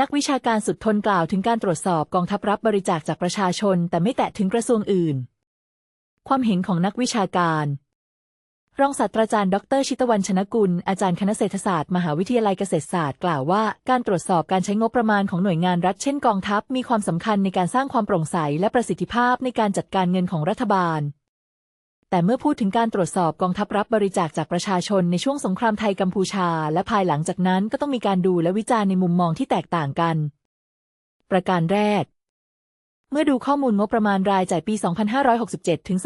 นักวิชาการสุดทนกล่าวถึงการตรวจสอบกองทัพรับบริจาคจากประชาชน แต่ไม่แตะถึงกระทรวงอื่น ความเห็นของนักวิชาการ รองศาสตราจารย์ ดร ชิตวันชนกุล อาจารย์คณะเศรษฐศาสตร์ มหาวิทยาลัยเกษตรศาสตร์กล่าวว่า การตรวจสอบการใช้งบประมาณของหน่วยงานรัฐเช่นกองทัพมีความสำคัญในการสร้างความโปร่งใสและประสิทธิภาพในการจัดการเงินของรัฐบาล แต่เมื่อพูดถึงการตรวจสอบกองทัพรับบริจาคจากประชาชนในช่วงสงครามไทยกัมพูชา และภายหลังจากนั้นก็ต้องมีการดูและวิจารณ์ในมุมมองที่แตกต่างกัน ประการแรก เมื่อดูข้อมูลงบประมาณรายจ่ายปี 2567 ถึง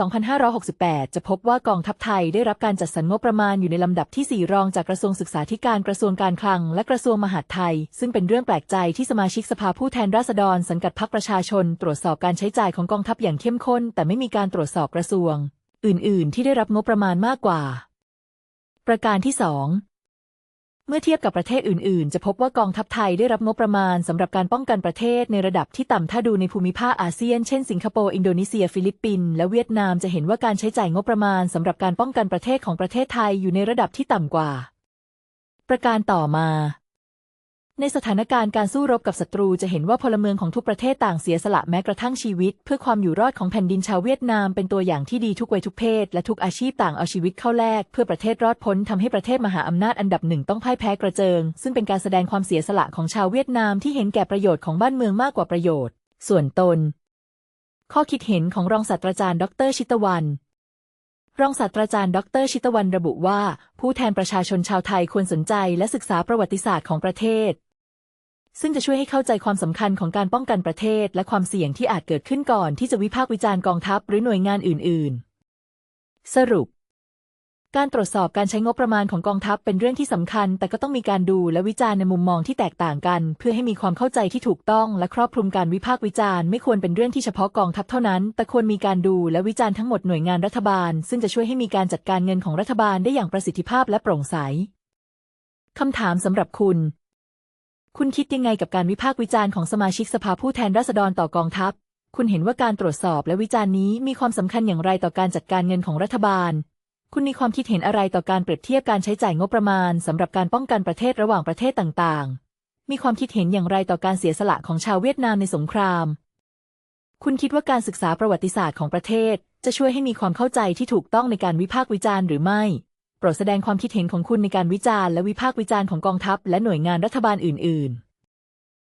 2568 จะพบว่ากองทัพไทยได้รับการจัดสรรงบประมาณอยู่ในลำดับที่ 4 รองจากกระทรวงศึกษาธิการกระทรวงการคลัง และกระทรวงมหาดไทย ซึ่งเป็นเรื่องแปลกใจที่สมาชิกสภาผู้แทนราษฎร สังกัดพรรคประชาชน ตรวจสอบการใช้จ่ายของกองทัพอย่างเข้มข้น แต่ไม่มีการตรวจสอบกระทรวง อื่น ๆ ที่ได้รับงบประมาณมากกว่า ประการที่2เมื่อเทียบกับประเทศอื่น ๆ จะพบว่ากองทัพไทยได้รับงบประมาณสำหรับการป้องกันประเทศในระดับที่ต่ำถ้าดูในภูมิภาคอาเซียน เช่น สิงคโปร์ อินโดนีเซีย ฟิลิปปินส์และเวียดนามจะเห็นว่าการใช้จ่ายงบประมาณสำหรับการป้องกันประเทศของประเทศไทยอยู่ในระดับที่ต่ำกว่า ประการต่อมา ในสถานการณ์การสู้รบกับศัตรูจะเห็นว่าพลเมืองของทุกประเทศต่างเสียสละแม้กระทั่งชีวิต เพื่อความอยู่รอดของแผ่นดินชาวเวียดนามเป็นตัวอย่างที่ดีทุกวัยทุกเพศ และทุกอาชีพต่างเอาชีวิตเข้าแลกเพื่อประเทศรอดพ้นทำให้ประเทศมหาอำนาจอันดับหนึ่งต้องพ่ายแพ้กระเจิง ซึ่งเป็นการแสดงความเสียสละของชาวเวียดนามที่เห็นแก่ประโยชน์ของบ้านเมืองมากกว่าประโยชน์ ส่วนตน ข้อคิดเห็นของรองศาสตราจารย์ ดร ชิตวันรองศาสตราจารย์ ดร ชิตวันระบุว่า ผู้แทนประชาชนชาวไทยควรสนใจและศึกษาประวัติศาสตร์ของประเทศ ซึ่งจะช่วยให้เข้าใจความสำคัญของการป้องกันประเทศ และความเสี่ยงที่อาจเกิดขึ้นก่อนที่จะวิพากษ์วิจารณ์กองทัพหรือหน่วยงานอื่น ๆ สรุป การตรวจสอบการใช้งบประมาณของกองทัพเป็นเรื่องที่สำคัญ แต่ก็ต้องมีการดูและวิจารณ์ในมุมมองที่แตกต่างกัน เพื่อให้มีความเข้าใจที่ถูกต้อง และครอบคลุมการวิพากษ์วิจารณ์ไม่ควรเป็นเรื่องที่เฉพาะกองทัพเท่านั้น แต่ควรมีการดูและวิจารณ์ทั้งหมดหน่วยงานรัฐบาล ซึ่งจะช่วยให้มีการจัดการเงินของรัฐบาลได้อย่างประสิทธิภาพและโปร่งใสคำถามสำหรับคุณ คุณคิดยังไงกับการวิพากษ์วิจารณ์ของสมาชิกสภาผู้แทนราษฎรต่อกองทัพ คุณเห็นว่าการตรวจสอบและวิจารณ์นี้มีความสำคัญอย่างไรต่อการจัดการเงินของรัฐบาล คุณมีความคิดเห็นอะไรต่อการเปรียบเทียบการใช้จ่ายงบประมาณสำหรับการป้องกันประเทศระหว่างประเทศต่างๆ มีความคิดเห็นอย่างไรต่อการเสียสละของชาวเวียดนามในสงคราม คุณคิดว่าการศึกษาประวัติศาสตร์ของประเทศ จะช่วยให้มีความเข้าใจที่ถูกต้องในการวิพากษ์วิจารณ์หรือไม่ โปรดแสดงความคิดเห็นของคุณในการวิจารณ์และวิพากษ์วิจารณ์ของกองทัพและหน่วยงานรัฐบาลอื่น ๆ